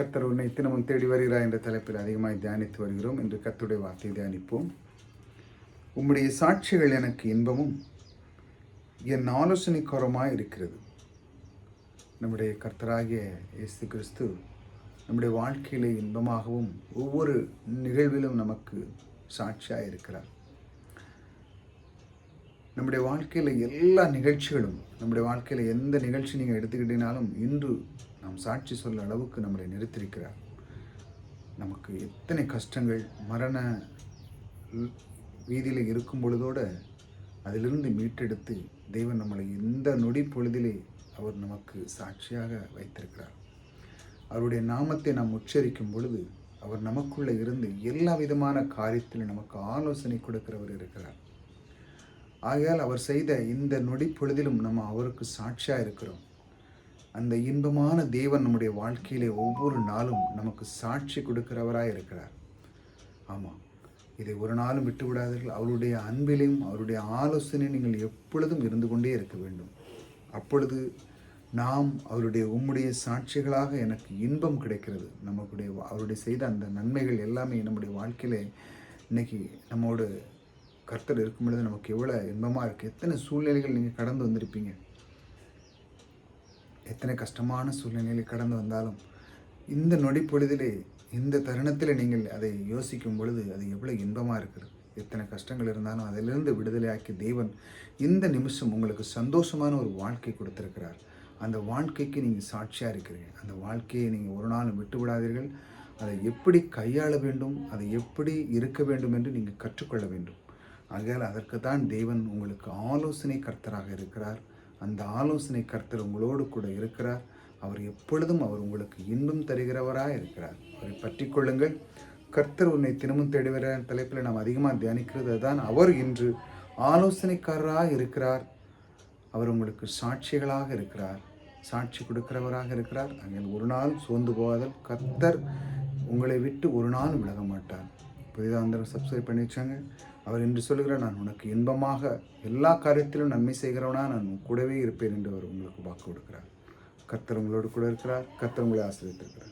கத்தர் உன்னை தினமும் தேடி வருகிறார் என்ற தலைப்பில் அதிகமாய் தியானித்து வருகிறோம். என்று கத்துடைய வார்த்தை தியானிப்போம். உம்முடைய சாட்சிகள் எனக்கு இன்பமும் என் ஆலோசனைக்கரமாய் இருக்கிறது. நம்முடைய கர்த்தராகிய இயேசு கிறிஸ்து நம்முடைய வாழ்க்கையிலே இன்பமாகவும் ஒவ்வொரு நிகழ்விலும் நமக்கு சாட்சியாக இருக்கிறார். நம்முடைய வாழ்க்கையில் எல்லா நிகழ்ச்சிகளும் நம்முடைய வாழ்க்கையில் எந்த நிகழ்ச்சி நீங்கள் எடுத்துக்கிட்டினாலும் இன்று நாம் சாட்சி சொல்ல அளவுக்கு நம்மளை நிறுத்திருக்கிறார். நமக்கு எத்தனை கஷ்டங்கள் மரண வீதியில் இருக்கும் பொழுதோடு அதிலிருந்து மீட்டெடுத்து தெய்வன் நம்மளை எந்த நொடி பொழுதிலே அவர் நமக்கு சாட்சியாக வைத்திருக்கிறார். அவருடைய நாமத்தை நாம் உச்சரிக்கும் பொழுது அவர் நமக்குள்ளே இருந்து எல்லா விதமான காரியத்திலும் நமக்கு ஆலோசனை கொடுக்கிறவர் இருக்கிறார். ஆகையால் அவர் செய்த இந்த நொடி பொழுதிலும் நம்ம அவருக்கு சாட்சியாக இருக்கிறோம். அந்த இன்பமான தேவன் நம்முடைய வாழ்க்கையிலே ஒவ்வொரு நாளும் நமக்கு சாட்சி கொடுக்கிறவராக இருக்கிறார். ஆமாம் இதை ஒரு நாளும் விட்டு விடாதீர்கள் அவருடைய அன்பிலையும் அவருடைய ஆலோசனையும் நீங்கள் எப்பொழுதும் இருந்து கொண்டே இருக்க வேண்டும். அப்பொழுது நாம் அவருடைய உம்முடைய சாட்சிகளாக எனக்கு இன்பம் கிடைக்கிறது. நமக்குடைய அவருடைய செய்த அந்த நன்மைகள் எல்லாமே நம்முடைய வாழ்க்கையிலே இன்னைக்கு நம்மோடு கர்த்தர் இருக்கும் பொழுது நமக்கு எவ்வளோ இன்பமாக இருக்குது எத்தனை சூழ்நிலைகள் நீங்கள் கடந்து வந்திருப்பீங்க. எத்தனை கஷ்டமான சூழ்நிலைகளை கடந்து வந்தாலும் இந்த நொடி பொழுதிலே இந்த தருணத்தில் நீங்கள் அதை யோசிக்கும் பொழுது அது எவ்வளோ இன்பமாக இருக்குது. எத்தனை கஷ்டங்கள் இருந்தாலும் அதிலிருந்து விடுதலையாக்கி தேவன் இந்த நிமிஷம் உங்களுக்கு சந்தோஷமான ஒரு வாழ்க்கை கொடுத்துருக்கிறார். அந்த வாழ்க்கைக்கு நீங்கள் சாட்சியாக இருக்கிறீங்க. அந்த வாழ்க்கையை நீங்கள் ஒரு நாள் விட்டு விடாதீர்கள். அதை எப்படி கையாள வேண்டும் அதை எப்படி இருக்க வேண்டும் என்று நீங்கள் கற்றுக்கொள்ள வேண்டும். ஆகையால் அதற்கு தான் தேவன் உங்களுக்கு ஆலோசனை கர்த்தராக இருக்கிறார். அந்த ஆலோசனை கர்த்தர் உங்களோடு கூட இருக்கிறார். அவர் எப்பொழுதும் அவர் உங்களுக்கு இன்பம் தருகிறவராக இருக்கிறார். அவரை பற்றி கொள்ளுங்கள். கர்த்தர் உன்னை தினமும் தேடுகிற தலைப்பில் நாம் அதிகமாக தியானிக்கிறது தான் அவர் இன்று ஆலோசனைக்காரராக இருக்கிறார். அவர் உங்களுக்கு சாட்சிகளாக இருக்கிறார். சாட்சி கொடுக்கிறவராக இருக்கிறார். அங்கே ஒரு நாள் சோர்ந்து போகாதல். கர்த்தர் உங்களை விட்டு ஒரு நாள் விலக மாட்டார். புதிதாக அந்த சப்ஸ்கிரைப் பண்ணி வச்சாங்க. அவர் என்று சொல்லுகிறார் நான் உனக்கு இன்பமாக எல்லா காரியத்திலும் நன்மை செய்கிறவனா நான் உன் கூடவே இருப்பேன் என்று அவர் உங்களுக்கு வாக்கு கொடுக்கிறார். கர்த்தர் உங்களோடு கூட இருக்கிறார். கர்த்தர் உங்களை ஆசிரியத்திருக்கிறார்